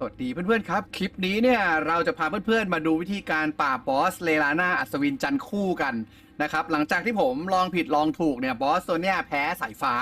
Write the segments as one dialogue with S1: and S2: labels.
S1: สวัสดีเพื่อนๆครับ คลิปนี้เนี่ยเราจะพาเพื่อนๆมาดูวิธีการปราบบอสเลลาน่าอัศวินจันทร์คู่กันนะครับหลังจากที่ผมลองผิดลองถูกเนี่ยบอสตัวเนี้ยแพ้สายฟ้า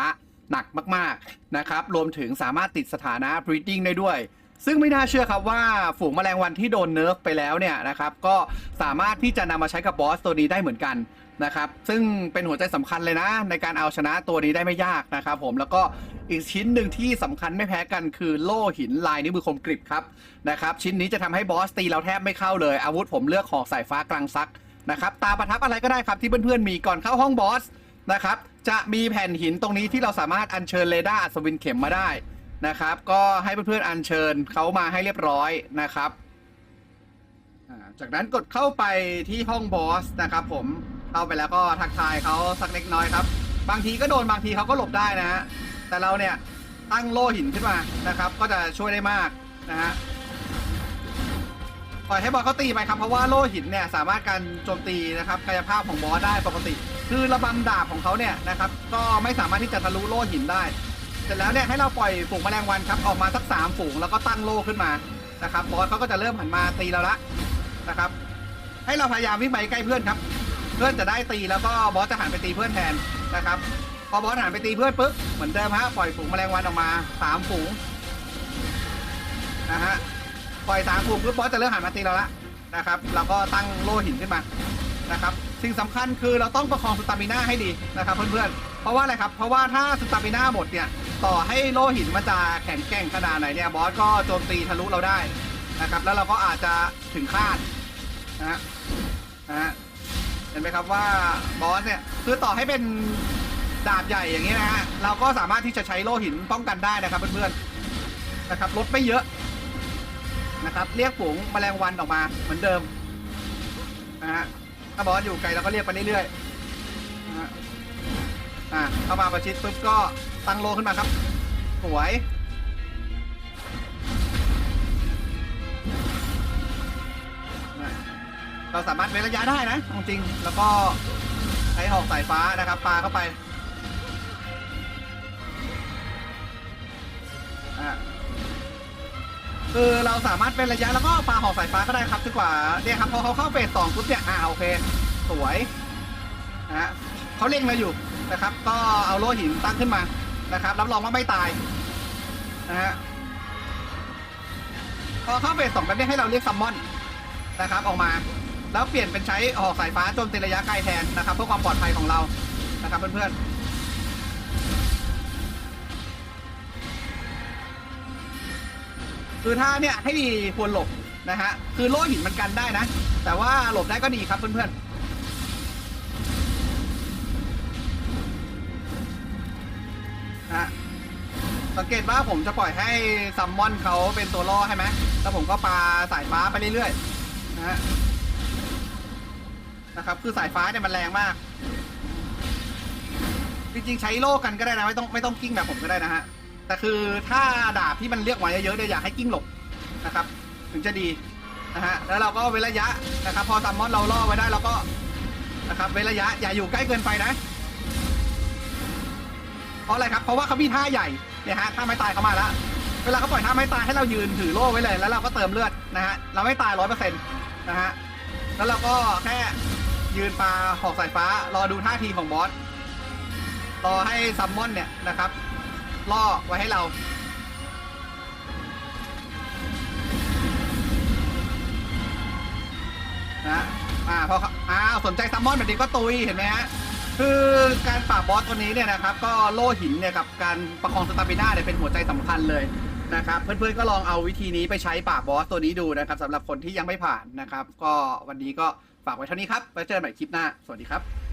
S1: หนักมากๆนะครับรวมถึงสามารถติดสถานะ breeding ได้ด้วย ซึ่งไม่น่าเชื่อครับว่าฝูงแมลงวันที่โดนเนิร์ฟไปแล้วเนี่ยนะครับก็สามารถที่จะนำมาใช้กับบอสตัวนี้ได้เหมือนกัน นะครับ ซึ่งเป็นหัวใจสำคัญเลยนะ ในการเอาชนะตัวนี้ได้ไม่ยากนะครับผมแล้วก็อีกชิ้นหนึ่งที่สำคัญไม่แพ้กันคือโล่หินลายนิ้วมือคมกริบครับนะครับชิ้นนี้จะทำให้บอสตีเราแทบไม่เข้าเลย อาวุธผมเลือกของสายฟ้ากลางซักนะครับตาประทับอะไรก็ได้ครับที่เพื่อนๆมีก่อนเข้าห้องบอสนะครับจะมีแผ่นหินตรงนี้ที่เราสามารถอัญเชิญเรดาร์อัศวินเข็มมาได้นะครับก็ให้เพื่อนๆอัญเชิญเขามาให้เรียบร้อยนะครับจากนั้นกดเข้าไปที่ห้องบอสนะครับผม เข้าไปแล้วก็ทักทายเขาสักเล็กน้อยครับ บางทีก็โดนบางทีเขาก็หลบได้นะฮะแต่เราเนี่ยตั้งโล่หินขึ้นมานะครับ ก็จะช่วยได้มากนะฮะปล่อยให้บอสเขาตีไปครับเพราะว่าโล่หินเนี่ยสามารถการโจมตีนะครับกายภาพของบอสได้ปกติ คือระบำดาบของเขาเนี่ยนะครับก็ไม่สามารถที่จะทะลุโล่หินได้ เสร็จแล้วเนี่ยให้เราปล่อยฝูงแมลงวันครับออกมาสักสามฝูงแล้วก็ตั้งโล่ขึ้นมานะครับบอสเขาก็จะเริ่มหันมาตีเราละนะครับ ให้เราพยายามวิ่งไปใกล้เพื่อนครับ เพื่อนจะได้ตีแล้วก็บอสจะหันไปตีเพื่อนแทนนะครับ พอบอสหันไปตีเพื่อนปุ๊บเหมือนเดิมฮะปล่อยฝูงแมลงวันออกมาสามฝูงนะฮะปล่อยสามฝูงปุ๊บบอสจะเริ่มหันมาตีเราละนะครับเราก็ตั้งโล่หินขึ้นมานะครับสิ่งสำคัญคือเราต้องประคองสตามิน่าให้ดีนะครับเพื่อนๆเพราะว่าอะไรครับเพราะว่าถ้าสตามิน่าหมดเนี่ยต่อให้โล่หินมันจะแข็งแกร่งขนาดไหนเนี่ยบอสก็โจมตีทะลุเราได้นะครับแล้วเราก็อาจจะถึงคาดนะฮะนะฮะ ไหมครับว่าบอสเนี่ยคือต่อให้เป็นดาบใหญ่อย่างนี้นะฮะเราก็สามารถที่จะใช้โล่หินป้องกันได้นะครับเพื่อนๆนะครับลดไม่เยอะนะครับเรียกฝูงแมลงวันออกมาเหมือนเดิมนะฮะถ้าบอสอยู่ไกลเราก็เรียกไปเรื่อยๆนะฮะอ่าเข้ามาประชิดปุ๊บก็ตั้งโลขึ้นมาครับสวย เราสามารถเว้นระยะได้นะเอาจริงแล้วก็ใช้หอกสายฟ้านะครับปาเข้าไปอ่าคือเราสามารถเป็นระยะแล้วก็ปาหอกสายฟ้าก็ได้ครับจนกว่าเนี่ยครับพอเขาเข้าเฟสสองปุ๊บเนี่ยอ่าโอเค สวยนะฮะเขาเล็งเราอยู่นะครับ ก็เอาโล่หินตั้งขึ้นมานะครับรับรองว่าไม่ตายนะฮะพอเข้าเฟสสองแบบนี้ให้เราเรียกซัมมอนนะครับออกมา แล้วเปลี่ยนเป็นใช้หอกสายฟ้าโจมตีระยะไกลแทนนะครับเพื่อความปลอดภัยของเรานะครับเพื่อนๆคือถ้าเนี่ยให้ดีควรหลบนะฮะคือโล่หินมันกันได้นะ แต่ว่าหลบได้ก็ดีครับเพื่อนๆนะฮะสังเกตว่าผมจะปล่อยให้ซัมมอนเขาเป็นตัวล่อให้ไหมแล้วผมก็ปาสายฟ้าไปเรื่อยๆนะฮะ นะครับคือสายฟ้าเนี่ยมันแรงมาก จริงๆใช้โล่กันก็ได้นะไม่ต้องไม่ต้องกิ้งแบบผมก็ได้นะฮะแต่คือถ้าดาบที่มันเรียกไว้เยอะๆเนี่ยอยากให้กิ้งหลบนะครับ ถึงจะดีนะฮะแล้วเราก็เว้นระยะนะครับ พอซัมมอนเราล่อไว้ได้เราก็นะครับเว้นระยะอย่าอยู่ใกล้เกินไปนะเพราะอะไรครับเพราะว่าเขามีท่าใหญ่เนี่ยฮะท่าไม้ตายเขามาแล้วเวลาเขาปล่อยท่าไม้ตายให้เรายืนถือโล่ไว้เลยแล้วเราก็เติมเลือดนะฮะเราไม่ตายร้อยเปอร์เซ็นต์นะฮะแล้วเราก็แค่ ยืนปลาหอกสายฟ้า รอดูท่าทีของบอส รอให้ซัมมอนเนี่ยนะครับ ล่อไว้ให้เรา นะอ่าพออ้าวสนใจซัมมอนแบบนี้ก็ตุยเห็นไหมฮะ คือการปราบบอสตัวนี้เนี่ยนะครับ ก็โล่หินเนี่ยกับการประคองสตามิน่าเนี่ยเป็นหัวใจสำคัญเลยนะครับเพื่อนๆก็ลองเอาวิธีนี้ไปใช้ปราบบอสตัวนี้ดูนะครับสำหรับคนที่ยังไม่ผ่านนะครับ ก็วันนี้ก็ ฝากไว้เท่านี้ครับไว้เจอกันใหม่คลิปหน้า สวัสดีครับ